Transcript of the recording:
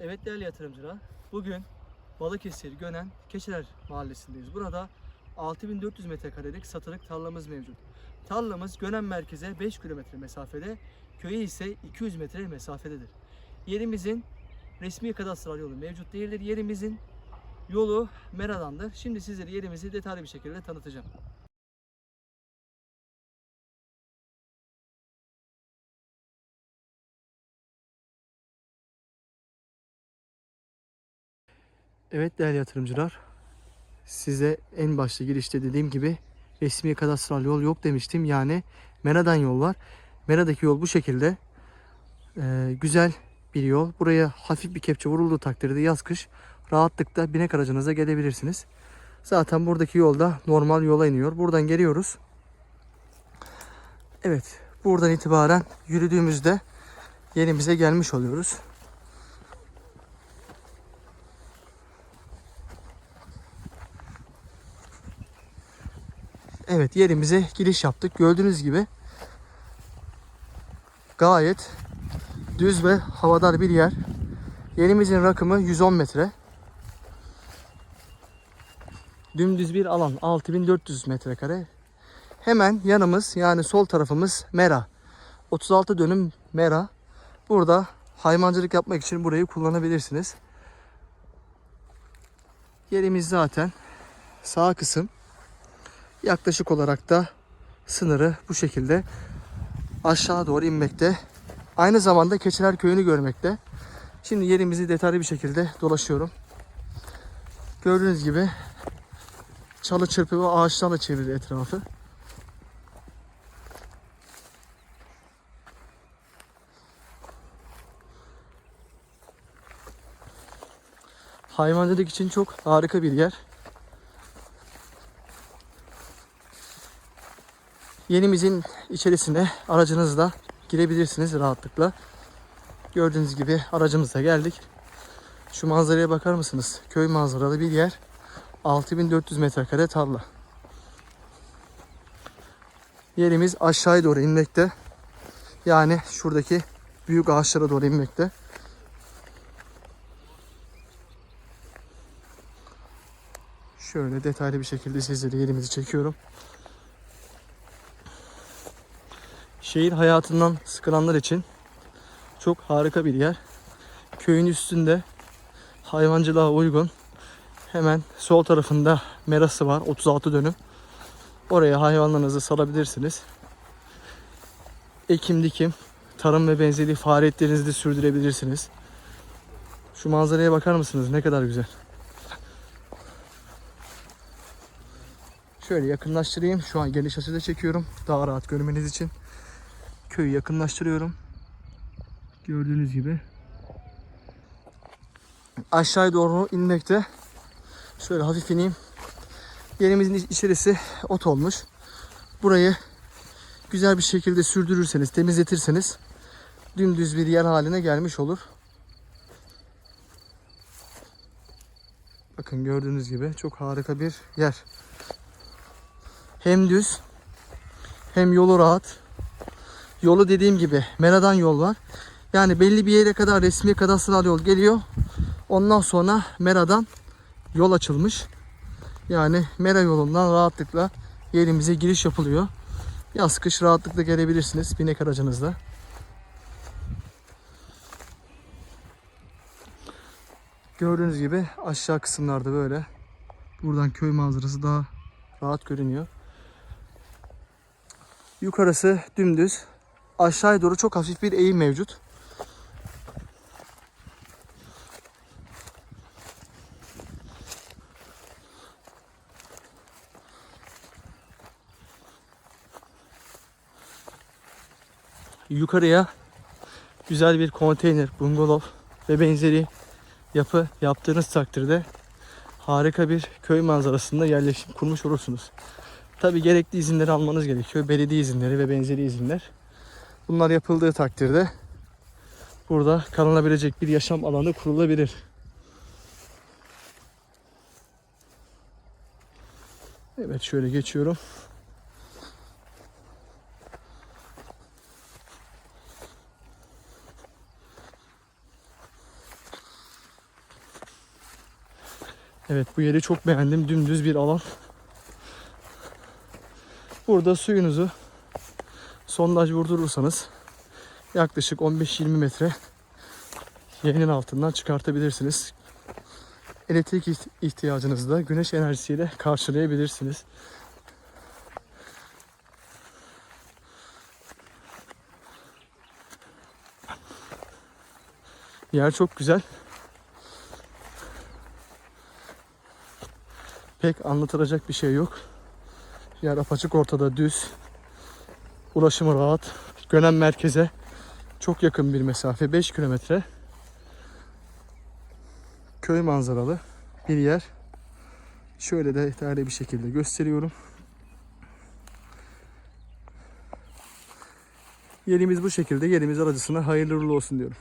Evet değerli yatırımcılar, bugün Balıkesir Gönen Keçiler Mahallesi'ndeyiz. Burada 6400 metrekarelik satılık tarlamız mevcut. Tarlamız Gönen merkeze 5 kilometre mesafede, köye ise 200 metre mesafededir. Yerimizin resmi kadastral yolu mevcut değildir. Yerimizin yolu Mera'dandır. Şimdi sizlere yerimizi detaylı bir şekilde tanıtacağım. Evet değerli yatırımcılar, size en başta girişte dediğim gibi resmi kadastral yol yok demiştim. Yani Mera'dan yol var. Mera'daki yol bu şekilde. Ee, güzel bir yol. Buraya hafif bir kepçe vurulduğu takdirde yaz kış rahatlıkla binek aracınıza gelebilirsiniz. Zaten buradaki yolda normal yola iniyor. Buradan geliyoruz. Evet, buradan itibaren yürüdüğümüzde yerimize gelmiş oluyoruz. Evet yerimize giriş yaptık. Gördüğünüz gibi gayet düz ve havadar bir yer. Yerimizin rakımı 110 metre. Dümdüz bir alan 6400 metrekare. Hemen yanımız yani sol tarafımız Mera. 36 dönüm Mera. Burada hayvancılık yapmak için burayı kullanabilirsiniz. Yerimiz zaten sağ kısım. Yaklaşık olarak da sınırı bu şekilde aşağı doğru inmekte. Aynı zamanda Keçiler Köyü'nü görmekte. Şimdi yerimizi detaylı bir şekilde dolaşıyorum. Gördüğünüz gibi çalı çırpı ve ağaçlarla çevrili etrafı. Hayvancılık için çok harika bir yer. Yenimizin içerisine aracınızla girebilirsiniz rahatlıkla. Gördüğünüz gibi aracımızla geldik. Şu manzaraya bakar mısınız? Köy manzaralı bir yer. 6400 metrekare tarla. Yerimiz aşağıya doğru inmekte. Yani şuradaki büyük ağaçlara doğru inmekte. Şöyle detaylı bir şekilde sizlere yerimizi çekiyorum. Şehir hayatından sıkılanlar için çok harika bir yer. Köyün üstünde hayvancılığa uygun. Hemen sol tarafında merası var 36 dönüm. Oraya hayvanlarınızı salabilirsiniz. Ekim dikim, tarım ve benzeri faaliyetlerinizi de sürdürebilirsiniz. Şu manzaraya bakar mısınız? Ne kadar güzel. Şöyle yakınlaştırayım. Şu an geniş açıda çekiyorum. Daha rahat görmeniz için köyü yakınlaştırıyorum. Gördüğünüz gibi. Aşağıya doğru inmekte. Şöyle hafif ineyim. Yerimizin içerisi ot olmuş. Burayı güzel bir şekilde sürdürürseniz, temizletirseniz dümdüz bir yer haline gelmiş olur. Bakın gördüğünüz gibi çok harika bir yer. Hem düz hem yolu rahat. Yolu dediğim gibi Mera'dan yol var. Yani belli bir yere kadar resmi kadastral yol geliyor. Ondan sonra Mera'dan yol açılmış. Yani Mera yolundan rahatlıkla yerimize giriş yapılıyor. Yaz kış rahatlıkla gelebilirsiniz binek aracınızla. Gördüğünüz gibi aşağı kısımlarda böyle. Buradan köy manzarası daha rahat görünüyor. Yukarısı dümdüz. Aşağıya doğru çok hafif bir eğim mevcut. Yukarıya güzel bir konteyner, bungalov ve benzeri yapı yaptığınız takdirde harika bir köy manzarasında yerleşim kurmuş olursunuz. Tabi gerekli izinleri almanız gerekiyor. Belediye izinleri ve benzeri izinler. Bunlar yapıldığı takdirde burada kalınabilecek bir yaşam alanı kurulabilir. Evet şöyle geçiyorum. Evet bu yeri çok beğendim. Dümdüz bir alan. Burada suyunuzu sondaj vurdurursanız yaklaşık 15-20 metre yerin altından çıkartabilirsiniz. Elektrik iht- ihtiyacınızı da güneş enerjisiyle karşılayabilirsiniz. Yer çok güzel. Pek anlatılacak bir şey yok. Yer apaçık ortada düz. Ulaşımı rahat. Gönen merkeze çok yakın bir mesafe 5 kilometre. Köy manzaralı bir yer. Şöyle de detaylı bir şekilde gösteriyorum. Yerimiz bu şekilde. Yerimiz aracısına hayırlı uğurlu olsun diyorum.